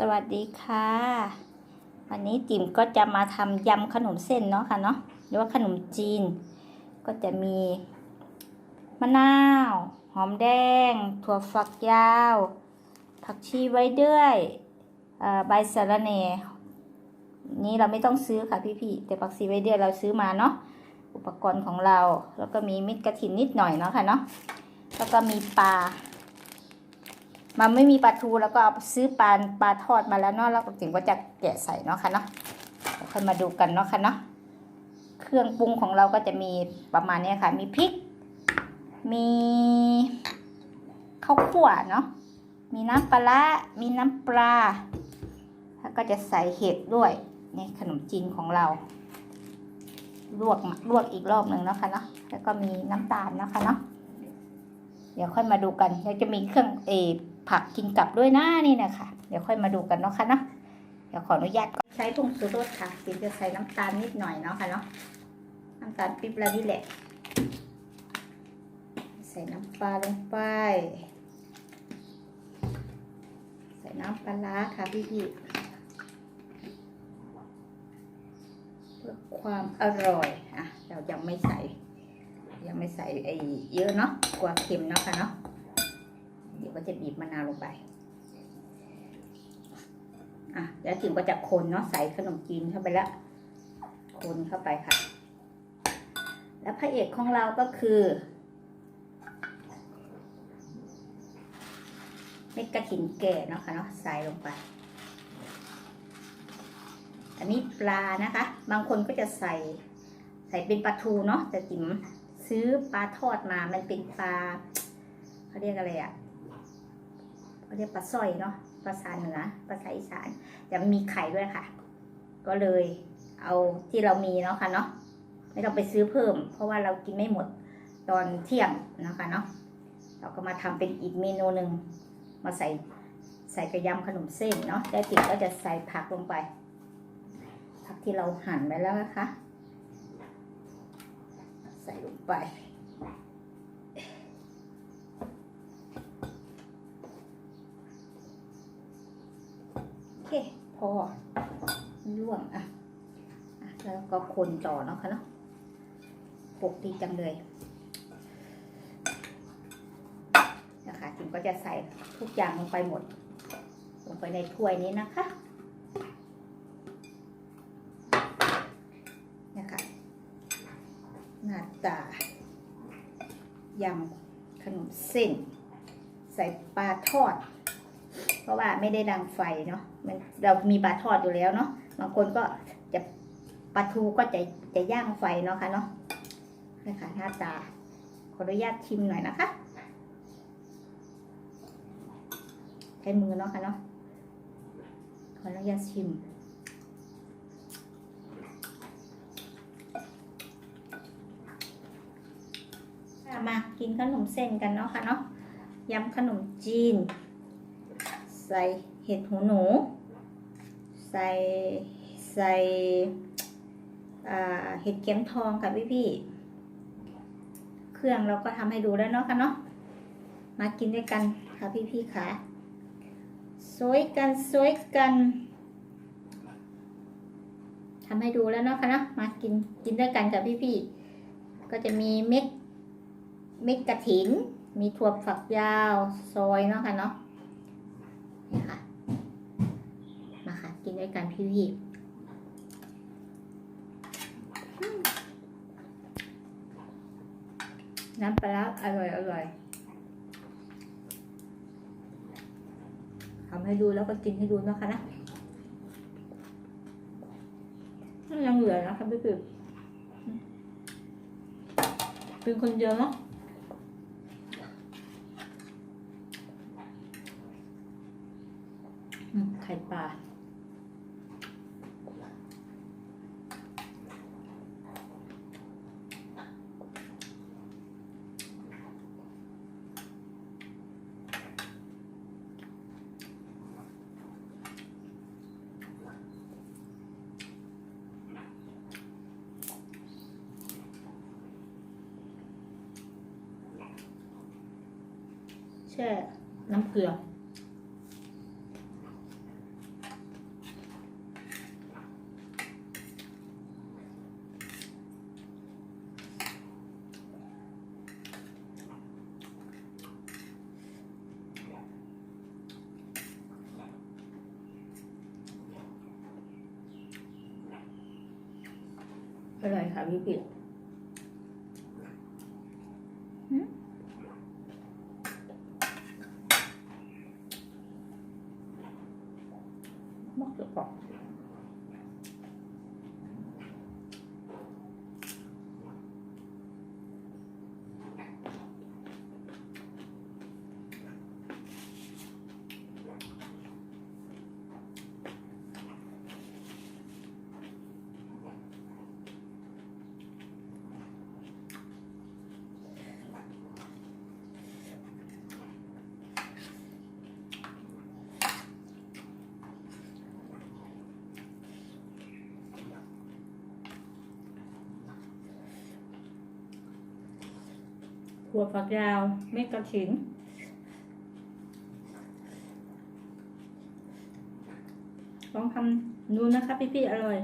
สวัสดีค่ะ วันนี้จิ๋มก็จะมาทำยำขนมเส้นเนาะค่ะเนาะหรือว่าขนมจีน ก็จะมีมะนาว หอมแดง ถั่วฝักยาว ผักชีไว้ด้วยใบสะระแหน่นี้เราไม่ต้องซื้อค่ะพี่ๆแต่ผักชีไว้ด้วยเราซื้อมาเนาะอุปกรณ์ของเราแล้วก็มีเม็ดกระถินนิดหน่อยเนาะค่ะเนาะแล้วก็มีปลา มันไม่มีปลาทูแล้วก็เอาซื้อปลาปลาทอดมาแล้วเนาะแล้วก็ถึงก็จะแกะใส่เนาะค่ะเนาะค่อยมาดูกันเนาะค่ะเนาะเครื่องปรุงของเราก็จะมีประมาณนี้ค่ะ มีพริก มีข้าวคั่วเนาะมีน้ำปลามีน้ำปลา แล้วก็จะใส่เห็ดด้วยนี่ขนมจีนของเรา ลวกลวกอีกรอบหนึ่งเนาะค่ะเนาะ แล้วก็มีน้ำตาลเนาะค่ะเนาะ เดี๋ยวค่อยมาดูกัน แล้วจะมีเครื่องเออ ผักกินกับด้วยนะนี่นะคะ เดี๋ยวค่อยมาดูกันเนาะค่ะเนาะเดี๋ยวขออนุญาตก่อนใช้ผงชูรสค่ะจิมจะใส่น้ำตาลนิดหน่อยเนาะค่ะเนาะน้ำตาลปิ๊บแล้วนี่แหละ ใส่น้ำปลาลงไป ใส่น้ำปลาร้าค่ะพี่พี่เพื่อความอร่อยอะเรายังไม่ใส่ ยังไม่ใส่ไอ้เยอะเนาะกลัวเค็มเนาะค่ะเนาะ เดี๋ยวก็จะบีบมะนาวลงไป อะแล้วถึงก็จะคนเนาะใส่ขนมจีนเข้าไปล้วคนเข้าไปค่ะ แล้วพระเอกของเราก็คือเม็ดกระถินแก่เนาะค่ะเนาะใส่ลงไป อันนี้ปลานะคะ บางคนก็จะใส่ใส่เป็นปลาทูเนาะแต่จิ๋มซื้อปลาทอดมา มันเป็นปลาเขาเรียกอะไรอะ่ะ เขาเรียกปลาสร้อยเนาะภาษาเหนือภาษาอีสานแต่มันมีไข่ด้วยค่ะ ก็เลยเอาที่เรามีเนาะค่ะเนาะไม่ต้องไปซื้อเพิ่ม เพราะว่าเรากินไม่หมดตอนเที่ยงนะคะเนาะเราก็มาทำเป็นอีกเมนูหนึ่งมาใส่ใส่กระยำขนมเส้นเนาะแล้วจิ๋มก็จะใส่ผักลงไป ผักที่เราหั่นไว้แล้วนะคะ ใส่ลงไป โอเค พอร่วงอะแล้วก็คนต่อเนาะค่ะเนาะปกดีจังเลยนะคะจิมก็จะใส่ทุกอย่างลงไปหมด ลงไปในถ้วยนี้นะคะนะคะหน้าตายำขนมเส้น ใส่ปลาทอด เพราะว่าไม่ได้ดังไฟเนาะมันเรามีปลาทอดอยู่แล้วเนาะบางคนก็จะปลาทูก็จะจะย่างไฟเนาะค่ะเนาะนะคะหน้าตาขออนุญาตชิมหน่อยนะคะใช้มือเนาะค่ะเนาะขออนุญาตชิมมากินขนมเส้นกันเนาะค่ะเนาะยำขนมจีน ใส่เห็ดหูหนู ใส่ใส่เห็ดเข็มทองค่ะพี่พี่เครื่องเราก็ทำให้ดูแล้วเนาะค่ะเนาะมากินด้วยกันค่ะพี่พี่ค่ะสวยกันสวยกันทำให้ดูแล้วเนาะค่ะเนาะมากินกินด้วยกันกับพี่พี่ก็จะมีเม็ดเม็ดกระถิน มีถั่วฝักยาว ซอยเนาะค่ะเนาะ นี่ค่ะ มาค่ะ กินด้วยกันพี่พี่น้ำปลาร้าอร่อยอร่อยทำให้ดูแล้วก็กินให้ดูนะค่ะนะยังเหลือนะคะพี่ปิ๊บเป็นคนเดียวเนาะ อืมไข่ ปลาแช่น้ำเกลือ อร่อยค่ะพี่พี่หืมมักจะปอก ถั่วฝักยาว เม็ดกระถินลองทำดูนะคะพี่ๆอร่อย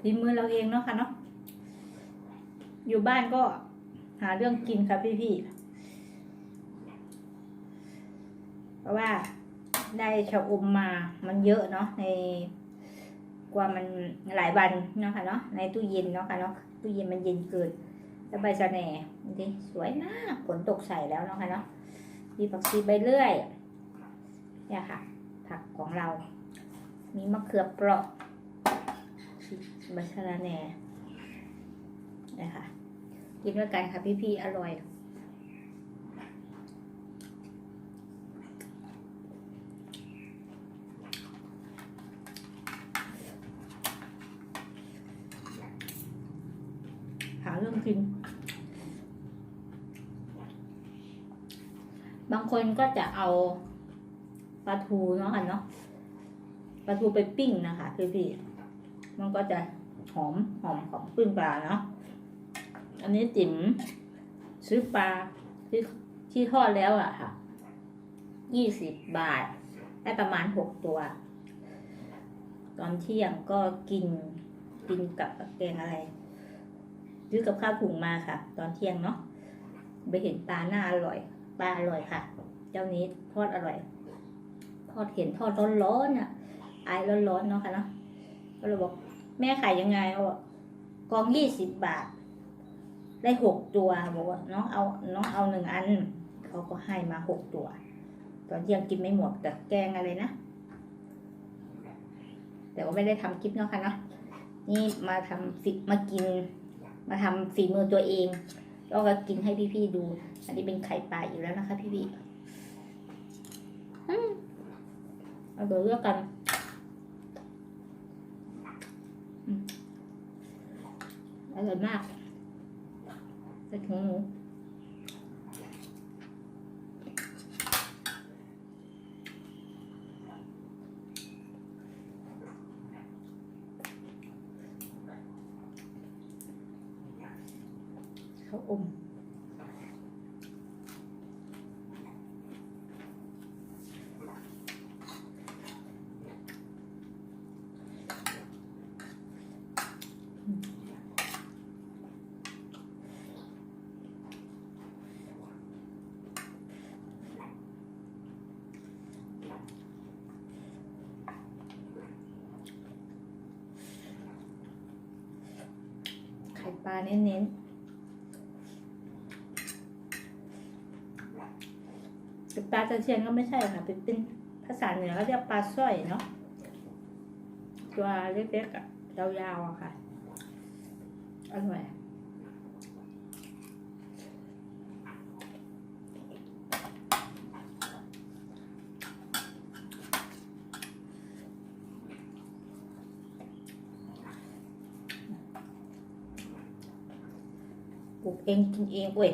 ฝีมือเราเองเนาะค่ะเนาะ อยู่บ้านก็หาเรื่องกินค่ะพี่พี่ๆ เพราะว่าได้ชะอมมา มันเยอะเนาะในกว่ามันหลายวันเนาะค่ะเนาะในตู้เย็นเนาะค่ะเนาะตู้เย็นมันเย็นเกิน แล้วใบสะแหน่ดิสวยมากฝนตกใส่แล้วเนาะค่ะเนาะมีผักชีใบเลื่อยเนี่ยค่ะ ผักของเรา มีมะเขือเปราะใบสะระแหน่นะคะกินด้วยกันค่ะพี่ๆอร่อย หาเรื่อง กิน บางคนก็จะเอาปลาทูเนาะค่ะเนาะปลาทูไปปิ้งนะคะพี่พี่มันก็จะหอมหอมของปิ้งปลาเนาะอันนี้จิ๋มซื้อปลาที่ที่ทอดแล้วอะค่ะยี่สิบบาท ได้ประมาณหกตัว ตอนเที่ยงก็กินกินกับแกงอะไร ซื้อกับข้าวถุงมาค่ะ ตอนเที่ยงเนาะไปเห็นปลาหน้าอร่อยปลาอร่อยค่ะ เจ้านี้ทอดอร่อย ทอดเห็นทอดร้อนๆอะอายร้อนๆเนาะค่ะเนาะก็เลยบอกแม่ขายยังไงเขาบอกกองยี่สิบบาท ได้หกตัวบอกว่าน้องเอาน้องเอาหนึ่งอัน เขาก็ให้มาหกตัว ตอนเที่ยงกินไม่หมดแต่แกงอะไรนะแต่ว่าไม่ได้ทำคลิปเนาะค่ะเนาะนี่มาทำฟิมากิน มาทำฝีมือตัวเองแล้วก็กินให้พี่ๆดู อันนี้เป็นไข่ปลาอยู่แล้วนะคะ พี่ๆอืมเอาเดี๋ยวเลือกกันอืมอร่อยมากใส่ถุงหมู ข้าวอมไข่ปลาเน้นๆ แต่ปลาตะเชียนก็ไม่ใช่ค่ะ เป็นเป็นภาษาเหนือเขาเรียกปลาสร้อยเนาะตัวเล็กๆอะยาวๆอะค่ะอร่อยปลูกเองกินเองเว้ย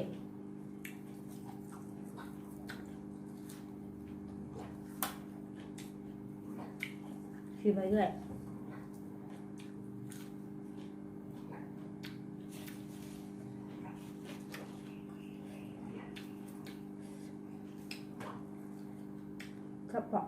ชิมไปเรื่อยกระเพาะ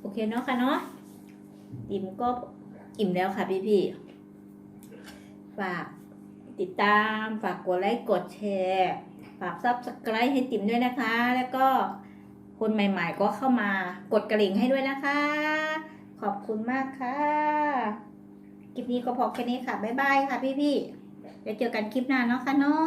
โอเคเนาะค่ะเนาะอิ่มก็อิ่มแล้วค่ะพี่พี่ฝากติดตามฝากกดไลค์กดแชร์ฝากซับสไครต์ให้ติ๋มด้วยนะคะ แล้วก็คนใหม่ๆก็เข้ามากดกระลิ่งให้ด้วยนะคะ ขอบคุณมากค่ะคลิปนี้ก็พอแค่นี้ค่ะ บ๊ายบายค่ะพี่ๆเดี๋ยวเจอกันคลิปหน้าเนาะค่ะเนาะ